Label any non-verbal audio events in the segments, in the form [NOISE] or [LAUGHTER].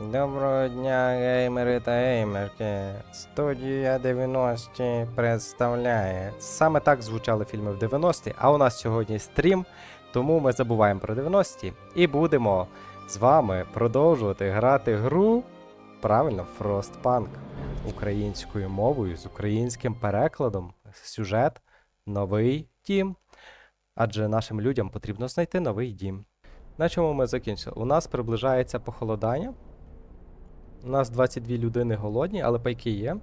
Доброго дня, геймери та геймерки. Студія 90 представляє. Саме так звучали фільми в 90-ті, а у нас сьогодні стрім, тому ми забуваємо про 90-ті і будемо з вами продовжувати грати гру. Правильно, Frostpunk українською мовою з українським перекладом. Сюжет Новий дім. Адже нашим людям потрібно знайти новий дім. На чому ми закінчили? У нас приближається похолодання. У нас 22 людини голодні, але пайки є.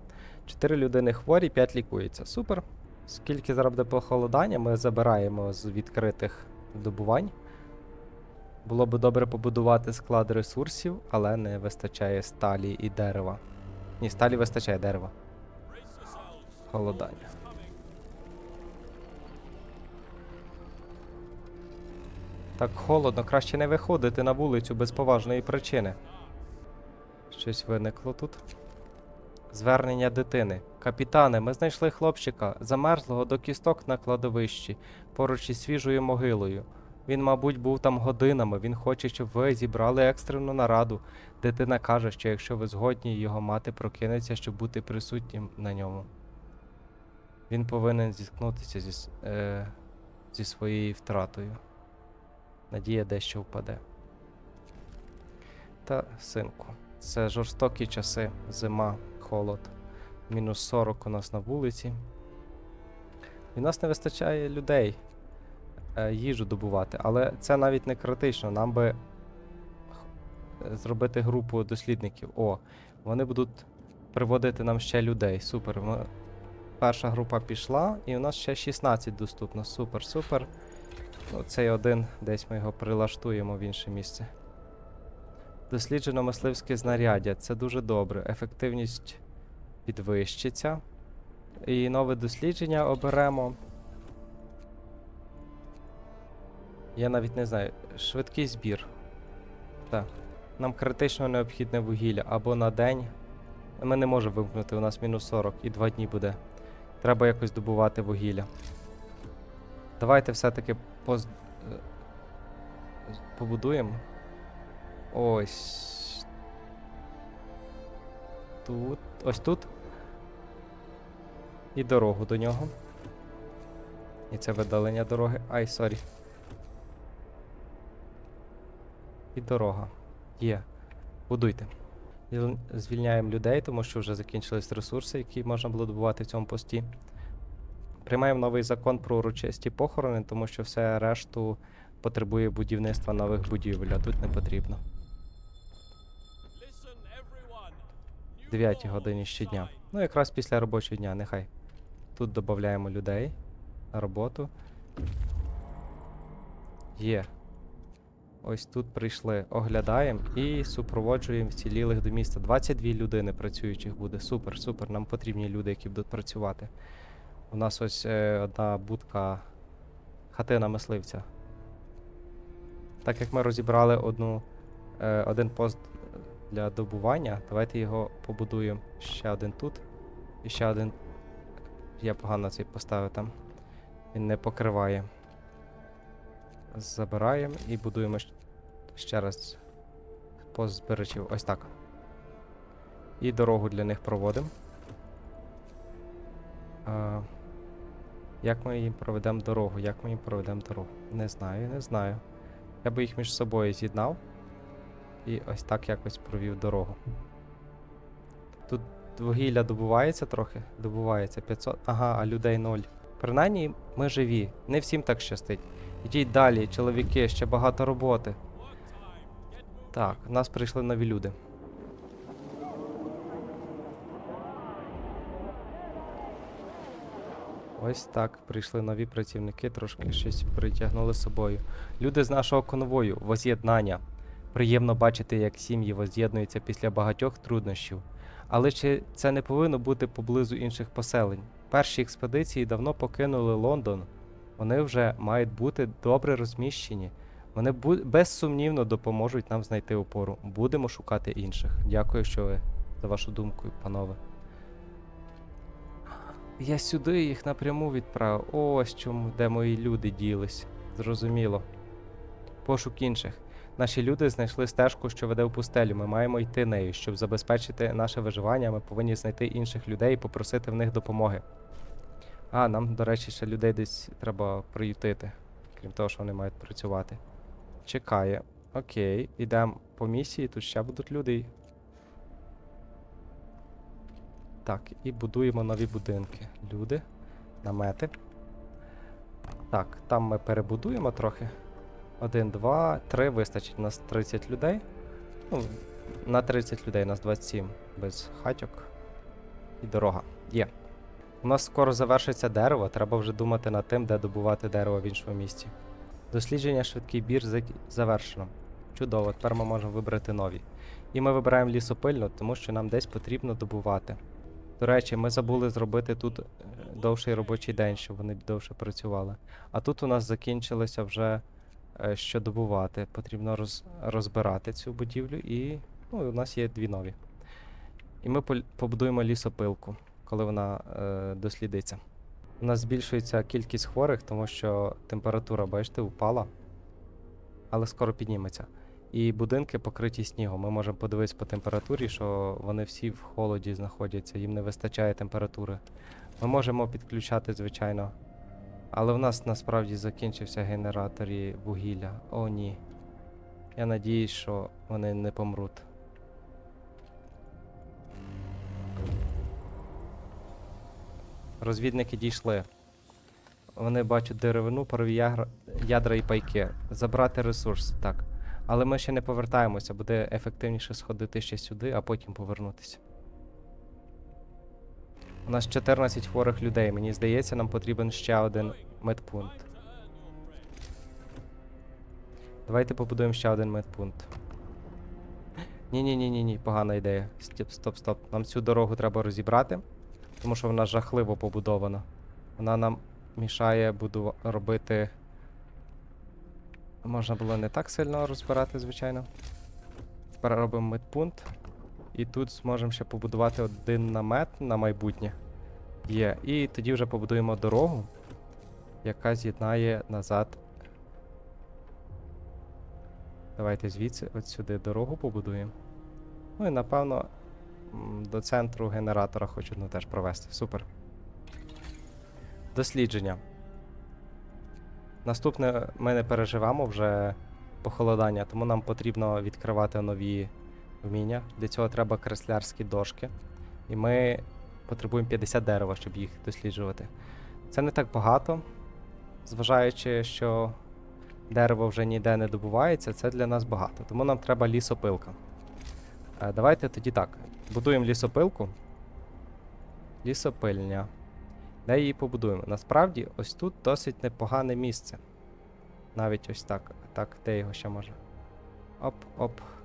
4 людини хворі, 5 лікується. Супер. Скільки зараз буде похолодання, ми забираємо з відкритих добувань. Було б добре побудувати склад ресурсів, але не вистачає сталі і дерева. Ні, сталі вистачає дерева. Холодання. Так холодно, краще не виходити на вулицю без поважної причини. Щось виникло тут. Звернення дитини. Капітане, ми знайшли хлопчика, замерзлого до кісток на кладовищі, поруч із свіжою могилою. Він, мабуть, був там годинами. Він хоче, щоб ви зібрали екстрену нараду. Дитина каже, що якщо ви згодні, його мати прокинеться, щоб бути присутнім на ньому. Він повинен зіткнутися зі, е, зі своєю втратою. Надія дещо впаде. Та, синку, це жорстокі часи, зима, холод. Мінус 40 у нас на вулиці. І нас не вистачає людей е, їжу добувати, але це навіть не критично. Нам би зробити групу дослідників. О, вони будуть приводити нам ще людей. Супер. Перша група пішла, і у нас ще 16 доступно. Супер, супер. Ну, цей один, десь ми його прилаштуємо в інше місце. Досліджено мисливське знаряддя. Це дуже добре. Ефективність підвищиться. І нове дослідження оберемо. Я навіть не знаю. Швидкий збір. Так. Нам критично необхідне вугілля або на день. Ми не можемо вимкнути, у нас мінус 40 і 2 дні буде. Треба якось добувати вугілля. Давайте все-таки поз... е, побудуємо. Ось. Тут. Ось тут. І дорогу до нього. І це видалення дороги. Ай, сорі. І дорога. Є. Будуйте. Звільняємо людей, тому що вже закінчились ресурси, які можна було добувати в цьому пості. Приймаємо новий закон про урочисті похорони, тому що все решту потребує будівництва нових будівель, а тут не потрібно. 9 годині щодня. Ну, якраз після робочого дня, нехай. Тут додаємо людей на роботу. Є. Ось тут прийшли, оглядаємо і супроводжуємо вцілілих до міста. 22 людини працюючих буде. Супер, супер. Нам потрібні люди, які будуть працювати. У нас ось е, одна будка хатина мисливця. Так як ми розібрали одну, е, один пост для добування, давайте його побудуємо ще один тут. І ще один. Я погано цей поставив там. Він не покриває. Забираємо і будуємо ще раз пост збирачів. Ось так. І дорогу для них проводимо. Як ми їм проведемо дорогу? Як ми їм проведемо дорогу? Не знаю, не знаю. Я би їх між собою з'єднав. І ось так якось провів дорогу. Тут вугілля добувається трохи. Добувається 500. Ага, а людей 0. Принаймні ми живі. Не всім так щастить. Ідіть далі, чоловіки, ще багато роботи. Так, в нас прийшли нові люди. Ось так прийшли нові працівники, трошки щось притягнули з собою. Люди з нашого конвою, воз'єднання. Приємно бачити, як сім'ї воз'єднуються після багатьох труднощів. Але чи це не повинно бути поблизу інших поселень? Перші експедиції давно покинули Лондон. Вони вже мають бути добре розміщені. Вони безсумнівно допоможуть нам знайти опору. Будемо шукати інших. Дякую, що ви за вашу думку, панове. Я сюди їх напряму відправив. Ось чому, де мої люди ділись. Зрозуміло. Пошук інших. Наші люди знайшли стежку, що веде в пустелю. Ми маємо йти нею. Щоб забезпечити наше виживання, ми повинні знайти інших людей і попросити в них допомоги. А, нам, до речі, ще людей десь треба приютити, крім того, що вони мають працювати. Чекає. Окей, ідемо по місії, тут ще будуть люди. Так, і будуємо нові будинки. Люди, намети. Так, там ми перебудуємо трохи. Один, два, три вистачить. У нас 30 людей. Ну, на 30 людей, у нас 27 без хатьок. І дорога. Є. У нас скоро завершиться дерево, треба вже думати над тим, де добувати дерево в іншому місці. Дослідження швидкий бір завершено. Чудово, тепер ми можемо вибрати нові. І ми вибираємо лісопильну, тому що нам десь потрібно добувати. До речі, ми забули зробити тут е, довший робочий день, щоб вони довше працювали. А тут у нас закінчилося вже що добувати. Потрібно роз, розбирати цю будівлю і ну, у нас є дві нові. І ми побудуємо лісопилку, коли вона е, дослідиться. У нас збільшується кількість хворих, тому що температура, бачите, впала, але скоро підніметься. І будинки покриті снігом. Ми можемо подивитися по температурі, що вони всі в холоді знаходяться, їм не вистачає температури. Ми можемо підключати, звичайно. Але в нас насправді закінчився генератор і вугілля. О, ні. Я надіюсь, що вони не помруть. Розвідники дійшли. Вони бачать деревину, парові ядра і пайки. Забрати ресурс, так. Але ми ще не повертаємося, буде ефективніше сходити ще сюди, а потім повернутися. У нас 14 хворих людей. Мені здається, нам потрібен ще один медпункт. Давайте побудуємо ще один медпункт. Ні, ні, ні, ні, ні, погана ідея. Стоп, стоп, стоп. Нам цю дорогу треба розібрати, тому що вона жахливо побудована. Вона нам мішає буду робити. Можна було не так сильно розбирати, звичайно. Тепер робимо медпункт. І тут зможемо ще побудувати один намет на майбутнє. Є. І тоді вже побудуємо дорогу, яка з'єднає назад. Давайте звідси, от сюди дорогу побудуємо. Ну і напевно до центру генератора хочу одну теж провести. Супер. Дослідження. Наступне ми не переживемо вже похолодання, тому нам потрібно відкривати нові вміння. Для цього треба креслярські дошки. І ми потребуємо 50 дерева, щоб їх досліджувати. Це не так багато, зважаючи, що дерево вже ніде не добувається, це для нас багато. Тому нам треба лісопилка. Е, Давайте тоді так. Будуємо лісопилку. Лісопильня. Де її побудуємо? Насправді, ось тут досить непогане місце. Навіть ось так. Так, де його ще можна? Оп, оп. І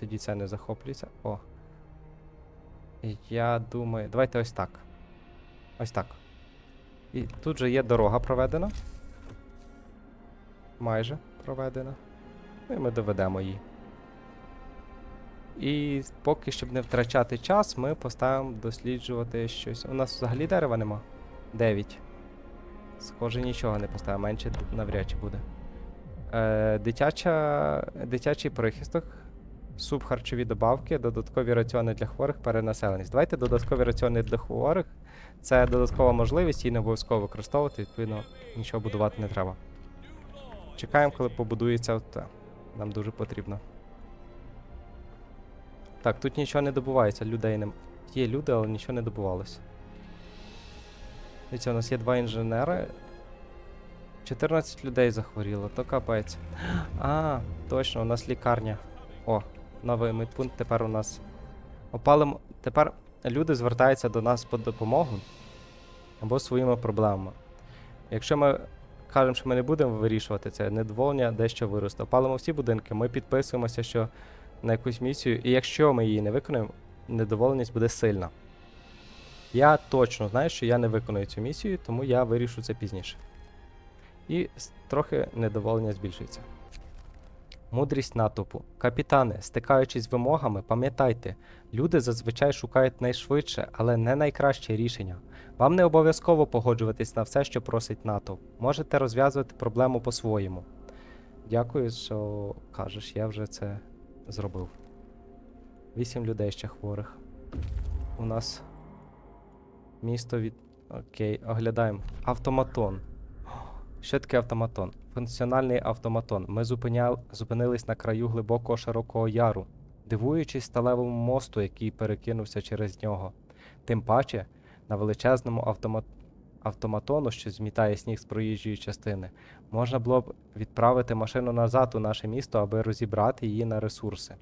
тоді це не захоплюється. О. Я думаю. Давайте ось так. Ось так. І тут же є дорога проведена. Майже проведена. Ну і ми доведемо її. І поки щоб не втрачати час, ми поставимо досліджувати щось. У нас взагалі дерева нема. 9. Схоже, нічого не поставимо, менше навряд чи буде. Е, дитяча, дитячий прихисток, субхарчові добавки, додаткові раціони для хворих, перенаселеність. Давайте додаткові раціони для хворих. Це додаткова можливість, її не обов'язково використовувати, відповідно, нічого будувати не треба. Чекаємо, коли побудується оте. Нам дуже потрібно. Так, тут нічого не добувається, людей нема. Є люди, але нічого не добувалося. Дивіться, у нас є два інженери. 14 людей захворіло, то капець. А, точно, у нас лікарня. О, новий медпункт тепер у нас. Опалимо. Тепер люди звертаються до нас по допомогу або своїми проблемами. Якщо ми кажемо, що ми не будемо вирішувати це, недоволення дещо виросте. Опалимо всі будинки, ми підписуємося, що на якусь місію, і якщо ми її не виконуємо, недоволеність буде сильна. Я точно знаю, що я не виконую цю місію, тому я вирішу це пізніше. І трохи недоволення збільшується. Мудрість натовпу. Капітане, стикаючись з вимогами, пам'ятайте, люди зазвичай шукають найшвидше, але не найкраще рішення. Вам не обов'язково погоджуватись на все, що просить натовп. Можете розв'язувати проблему по-своєму. Дякую, що кажеш, я вже це зробив. Вісім людей ще хворих. У нас місто від. Окей, оглядаємо. Автоматон. Що таке автоматон? Функціональний автоматон. Ми зупинял... зупинились на краю глибокого широкого яру, дивуючись сталевому мосту, який перекинувся через нього. Тим паче на величезному автома... автоматону, що змітає сніг з проїжджої частини, можна було б відправити машину назад у наше місто, аби розібрати її на ресурси.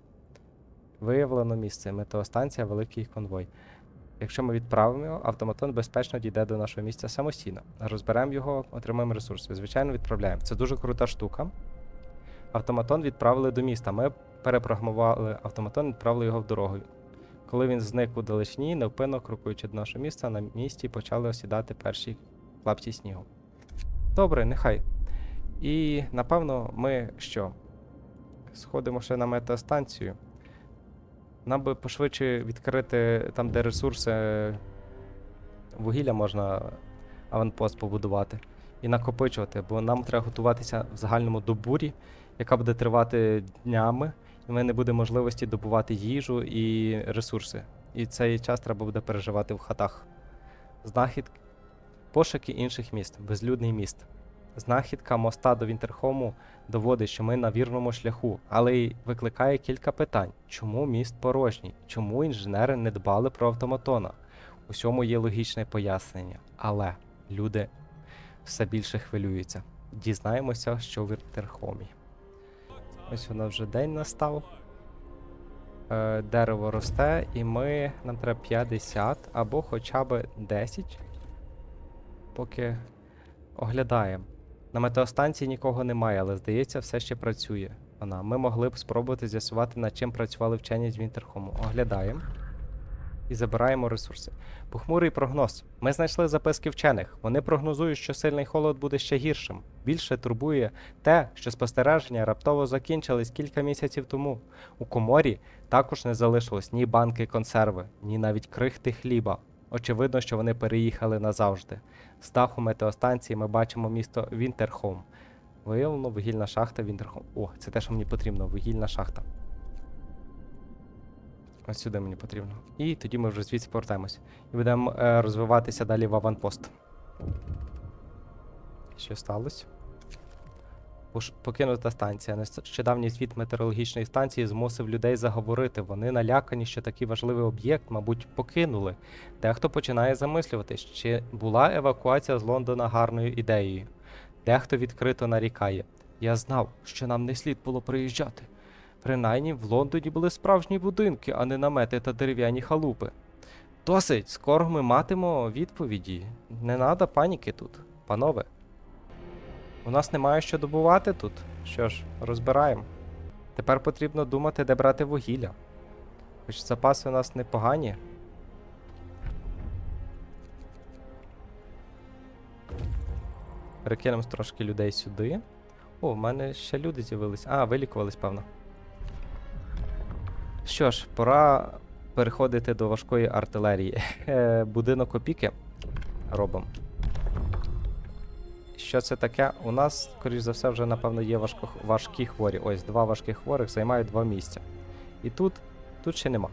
Виявлено місце. Метеостанція Великий конвой. Якщо ми відправимо його, автоматон безпечно дійде до нашого місця самостійно. Розберемо його, отримаємо ресурси. Звичайно, відправляємо. Це дуже крута штука. Автоматон відправили до міста. Ми перепрограмували автоматон, відправили його в дорогу. Коли він зник у далечні, невпинно крокуючи до нашого міста, на місці почали осідати перші клапті снігу. Добре, нехай. І напевно ми що? Сходимо ще на метеостанцію. Нам би пошвидше відкрити там, де ресурси вугілля можна аванпост побудувати і накопичувати, бо нам треба готуватися в загальному до бурі, яка буде тривати днями, і ми не буде можливості добувати їжу і ресурси. І цей час треба буде переживати в хатах. Знахідки. Пошуки інших міст, безлюдний міст. Знахідка моста до Вінтерхому доводить, що ми на вірному шляху, але й викликає кілька питань: чому міст порожній? Чому інженери не дбали про автоматона? Усьому є логічне пояснення, але люди все більше хвилюються. Дізнаємося, що в Вінтерхомі. Ось нас вже день настав. Е, дерево росте, і ми. Нам треба 50 або хоча б 10. Поки оглядаємо. На метеостанції нікого немає, але здається, все ще працює. Вона. Ми могли б спробувати з'ясувати, над чим працювали вчені з Вінтерхому. Оглядаємо і забираємо ресурси. Похмурий прогноз. Ми знайшли записки вчених. Вони прогнозують, що сильний холод буде ще гіршим. Більше турбує те, що спостереження раптово закінчились кілька місяців тому. У коморі також не залишилось ні банки консерви, ні навіть крихти хліба. Очевидно, що вони переїхали назавжди. З даху метеостанції ми бачимо місто Вінтерхом. Виявлено вугільна шахта Вінтерхом. О, це те, що мені потрібно, вугільна шахта. Ось сюди мені потрібно. І тоді ми вже звідси повертаємось. І будемо е, розвиватися далі в аванпост. Що сталося? Покинута станція. Нещодавній звіт метеорологічної станції змусив людей заговорити. Вони налякані, що такий важливий об'єкт, мабуть, покинули. Дехто починає замислюватись, чи була евакуація з Лондона гарною ідеєю. Дехто відкрито нарікає. Я знав, що нам не слід було приїжджати. Принаймні в Лондоні були справжні будинки, а не намети та дерев'яні халупи. Досить, скоро ми матимемо відповіді. Не треба паніки тут, панове. У нас немає що добувати тут. Що ж, розбираємо. Тепер потрібно думати, де брати вугілля. Хоч запаси у нас непогані. Перекинемо трошки людей сюди. О, в мене ще люди з'явились. А, вилікувались, певно. Що ж, пора переходити до важкої артилерії. [LAUGHS] Е, Будинок опіки робимо. Що це таке? У нас, скоріш за все, вже, напевно, є важко, важкі хворі. Ось, два важких хворих займають два місця. І тут, тут ще нема.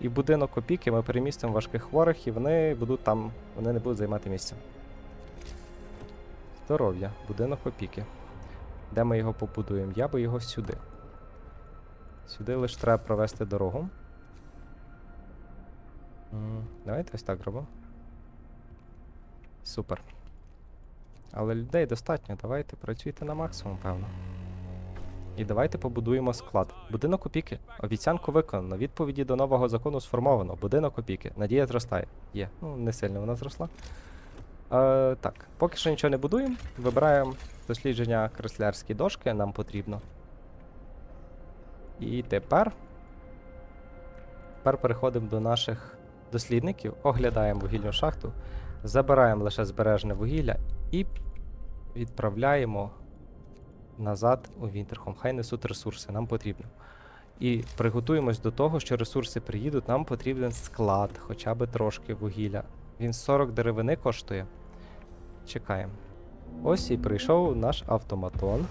І в будинок опіки ми перемістимо важких хворих, і вони будуть там, вони не будуть займати місце. Здоров'я, будинок опіки. Де ми його побудуємо? Я би його сюди. Сюди лише треба провести дорогу. Давайте ось так робимо. Супер. Але людей достатньо, давайте працюйте на максимум, певно. І давайте побудуємо склад. Будинок опіки. Обіцянку виконано. Відповіді до нового закону сформовано. Будинок опіки. Надія зростає. Є. Ну, не сильно вона зросла. Е, так, поки що нічого не будуємо. Вибираємо дослідження креслярські дошки, нам потрібно. І тепер. Тепер переходимо до наших дослідників, оглядаємо вугільну шахту, забираємо лише збережене вугілля і відправляємо назад у Вінтерхом. Хай несуть ресурси, нам потрібно. І приготуємось до того, що ресурси приїдуть, нам потрібен склад, хоча б трошки вугілля. Він 40 деревини коштує. Чекаємо. Ось і прийшов наш автоматон.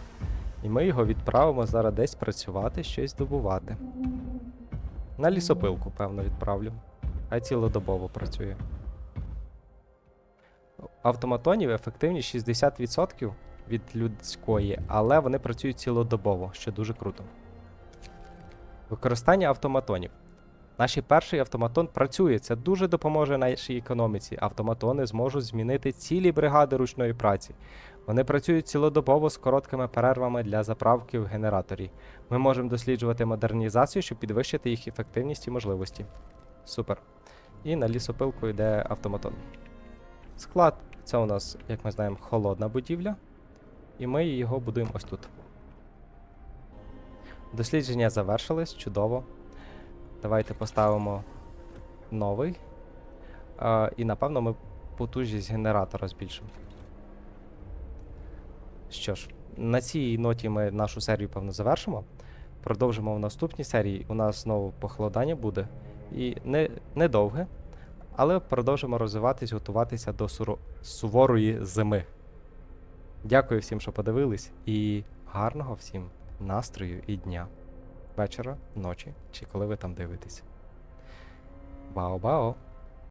І ми його відправимо зараз десь працювати, щось добувати. На лісопилку, певно, відправлю. А цілодобово працює. Автоматонів ефективність 60% від людської, але вони працюють цілодобово, що дуже круто. Використання автоматонів. Наш перший автоматон працює. Це дуже допоможе нашій економіці. Автоматони зможуть змінити цілі бригади ручної праці. Вони працюють цілодобово з короткими перервами для заправки в генераторі. Ми можемо досліджувати модернізацію, щоб підвищити їх ефективність і можливості. Супер. І на лісопилку йде автоматон. Склад це у нас, як ми знаємо, холодна будівля. І ми його будуємо ось тут. Дослідження завершились, чудово. Давайте поставимо новий. А, і напевно ми потужність генератора збільшимо. Що ж, на цій ноті ми нашу серію, певно, завершимо. Продовжимо в наступній серії. У нас знову похолодання буде. І не, недовге, але продовжимо розвиватись, готуватися до суро... суворої зими. Дякую всім, що подивились, і гарного всім настрою і дня. Вечора, ночі, чи коли ви там дивитесь. Бао-бао!